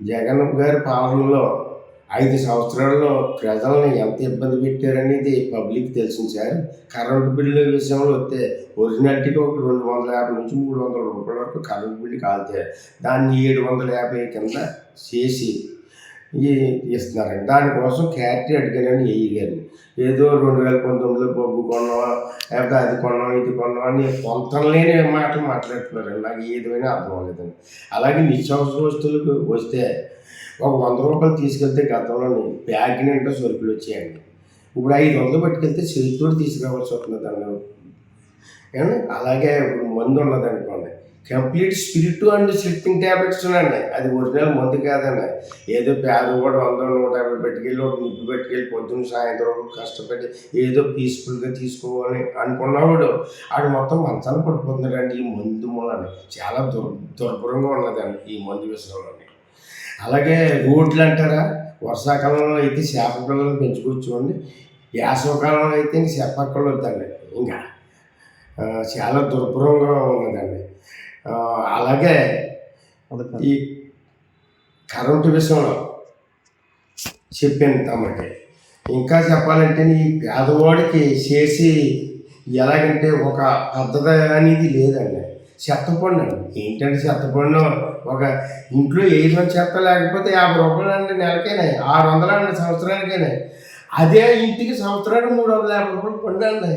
జగన్ గారి పాలనలో ఐదు సంవత్సరాల్లో ప్రజల్ని ఎంత ఇబ్బంది పెట్టారనేది పబ్లిక్ తెలిసింది సార్. కరెంటు బిల్లు విషయంలో వస్తే ఒరిజినాలిటీకి ఒక రెండు వందల యాభై నుంచి మూడు వందల రూపాయల వరకు కరెంటు బిల్లు కాలితే దాన్ని ఏడు వందల యాభై కింద చేసి ఇస్తున్నారండి? దానికోసం క్యారెక్టర్ అడిగానని ఏ గారిని ఏదో రెండు వేల పంతొమ్మిదిలో బొగ్గు కొన్నావా లేకపోతే అది కొన్నాం ఇది కొన్నాం అని పొంతం లేని మాటలు మాట్లాడుతున్నారండి. నాకు ఏదైనా అర్థం అవ్వలేదండి. అలాగే నిత్యావసర వస్తువులకు వస్తే ఒక వంద రూపాయలు తీసుకెళ్తే గతంలో బ్యాగ్ నిండా సరుకులు వచ్చాయండి. ఇప్పుడు ఐదు వందలు పట్టుకెళ్తే చేతితో తీసుకురావాల్సి వస్తుంది దాన్ని అలాగే ఇప్పుడు మందు ఉన్నదనుకోండి. Complete spirit and sleeping tablets అండి అది ఒరిజినల్ మందు కాదండి. ఏదో పేద కూడా వంద నూట యాభై పెట్టుకెళ్ళి ఒక నిప్పు పెట్టుకెళ్ళి పొద్దున్న సాయంత్రం కష్టపడి ఏదో పీస్ఫుల్గా తీసుకోవాలి అనుకున్నవాడు ఆడు మొత్తం మంచాన పడిపోతున్నాడండి ఈ మందు మూలని చాలా దుర్ దుర్భరంగా ఉన్నదండి ఈ మందు విషయంలో అలాగే రోడ్లు అంటారా? వర్షాకాలంలో అయితే చేప పిల్లలు పెంచుకోవచ్చుకోండి వేసవకాలంలో అయితే ఇంక చెప్పక్కలు వద్దండి. ఇంకా చాలా దుర్భరంగా ఉన్నదండి. అలాగే ఈ కరెంటు విషయంలో చెప్పాను తమకి ఇంకా చెప్పాలంటే ఈ పేదవాడికి చేసి ఎలాగంటే ఒక పద్ధతి అనేది లేదండి. చెత్తపండు ఏంటంటే చెత్తపండు ఒక ఇంట్లో వందల చెత్త లేకపోతే యాభై రూపాయలు అండి నెలకేనే ఆరు వందలు అండి సంవత్సరానికేనే. అదే ఇంటికి సంవత్సరానికి మూడు వందల యాభై రూపాయలు పండు అండి.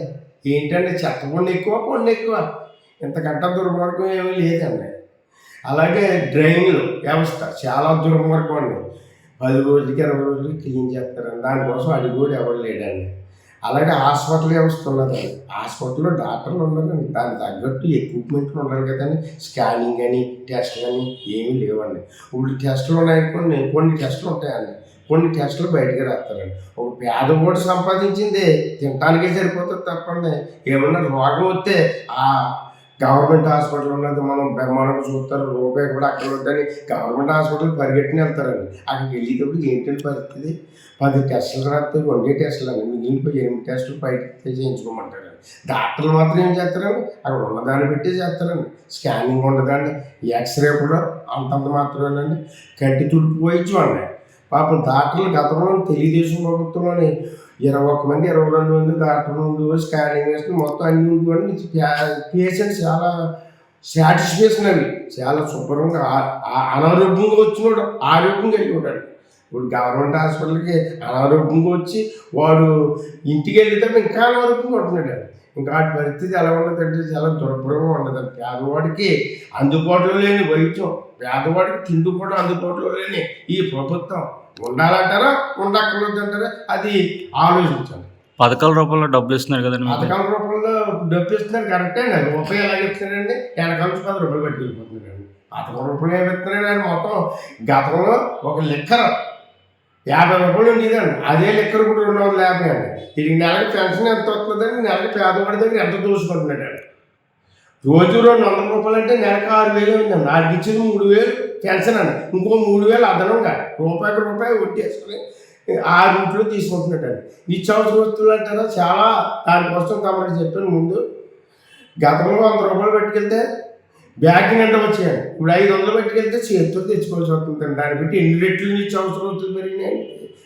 ఏంటంటే చెత్త పండు ఎక్కువ పండు ఎక్కువ. ఇంతకంటే దుర్మార్గం ఏమీ లేదండి. అలాగే డ్రైన్లు వ్యవస్థ చాలా దుర్మార్గం అండి. పది రోజులకి ఇరవై రోజులకి క్లీన్ చేస్తారండి. దానికోసం అడిగి కూడా ఎవరు లేడండి. అలాగే హాస్పిటల్ వ్యవస్థ ఉన్నదండి. హాస్పిటల్లో డాక్టర్లు ఉన్నారండి. దానికి తగ్గట్టు ఎక్విప్మెంట్లు ఉండాలి కదండి. స్కానింగ్ అని టెస్ట్ అని ఏమీ లేవండి. ఇప్పుడు టెస్టులు ఉన్నాయి కొన్ని టెస్టులు ఉంటాయండి. కొన్ని టెస్టులు బయటకు రాస్తారండి. ఒక పేదవాడు సంపాదించింది తినటానికే సరిపోతుంది తప్పండి. ఏమన్నా రోగం వస్తే ఆ గవర్నమెంట్ హాస్పిటల్ ఉన్నది మనం బ్రహ్మాండం చూస్తారు రూపాయి కూడా అక్కడ వద్దని గవర్నమెంట్ హాస్పిటల్ పరిగెట్టిన వెళ్తారండి. అక్కడికి వెళ్ళేటప్పుడు ఏంటంటే పరిస్థితి? పది టెస్టులు రాస్తే రెండే టెస్టులు అండి మిగిలిపోయి ఎనిమిది టెస్టులు బయట చేయించుకోమంటారు డాక్టర్లు మాత్రం ఏం చేస్తారండి? అక్కడ ఉన్నదాన్ని పెట్టి చేస్తారండి. స్కానింగ్ ఉండదండి. ఎక్స్రే కూడా అంతంత మాత్రమేనండి. కంటి తుడుపు పోయించు అన్నాయి పాపం డాక్టర్లు గతంలో తెలుగుదేశం ప్రభుత్వంలోని ఇరవై ఒక్క మంది ఇరవై రెండు మంది డాక్టర్ ఉండి స్కానింగ్ వేసుకుని మొత్తం అన్ని ఉండి పేషెంట్ చాలా సాటిస్ఫాక్షన్ అవి. చాలా శుభ్రంగా ఆ- అనారోగ్యంగా వచ్చినాడు ఆరోగ్యంగా వెళ్ళిపోతాడు ఇప్పుడు గవర్నమెంట్ హాస్పిటల్కి అనారోగ్యంగా వచ్చి వాడు ఇంటికి వెళ్ళితే ఇంకా అనారోగ్యంగా ఉంటున్నాడు. ఇంకా వాటి పరిస్థితి ఎలా ఉండదంటే చాలా దుర్భరంగా ఉండదు పేదవాడికి అందుబాటులో లేని వైద్యం. పేదవాడికి తిండి కూడా అందుబాటులో లేని ఈ ప్రభుత్వం. ఉండాలంటారా? ఉండక్కర్లేదంటారా? అది ఆలోచించండి పథకాల రూపంలో డబ్బులు ఇస్తున్నారు కదండి పథకాల రూపంలో డబ్బు ఇస్తున్నారు కరెక్టే అండి. రూపాయి ఎలా ఇస్తున్నారండి? వెనకాల నుంచి పది రూపాయలు పెట్టి వెళ్ళిపోతున్నారండి. పథకం రూపాయలు ఏమి ఇస్తున్నారండి? ఆయన మొత్తం గతంలో ఒక లిక్కర్ యాభై రూపాయలు ఉండేదండి. అదే లిక్కర్ ఇప్పుడు రెండు వందల యాభై అండి. ఇది నెలకి పెన్షన్ ఎంత వస్తుందండి? నెలకి పేదవాడి దగ్గర ఎంత దోసుకుంటున్నాడండి రోజు రెండు వందల రూపాయలు అంటే నెలకు ఆరు వేలు ఉంది నాకు ఇచ్చేది మూడు వేలు పెన్షన్ అండి ఇంకో మూడు వేలు అదనంగా రూపాయికి రూపాయి వడ్డేసుకుని ఆ రూట్లో తీసుకుంటున్నాడు నిత్యావసర వస్తువులు అంటారా? చాలా దానికోసం కాబట్టి చెప్పాను ముందు. గతంలో వంద రూపాయలు పెట్టుకెళ్తే బ్యాగ్ నిండా వచ్చాయండి ఇప్పుడు ఐదు వందలు పెట్టుకెళ్తే చేతితో తెచ్చుకోవాల్సి వస్తుందండి దాన్ని బట్టి ఎన్ని రెట్లు నిత్యావసర వస్తువులు పెరిగినాయి?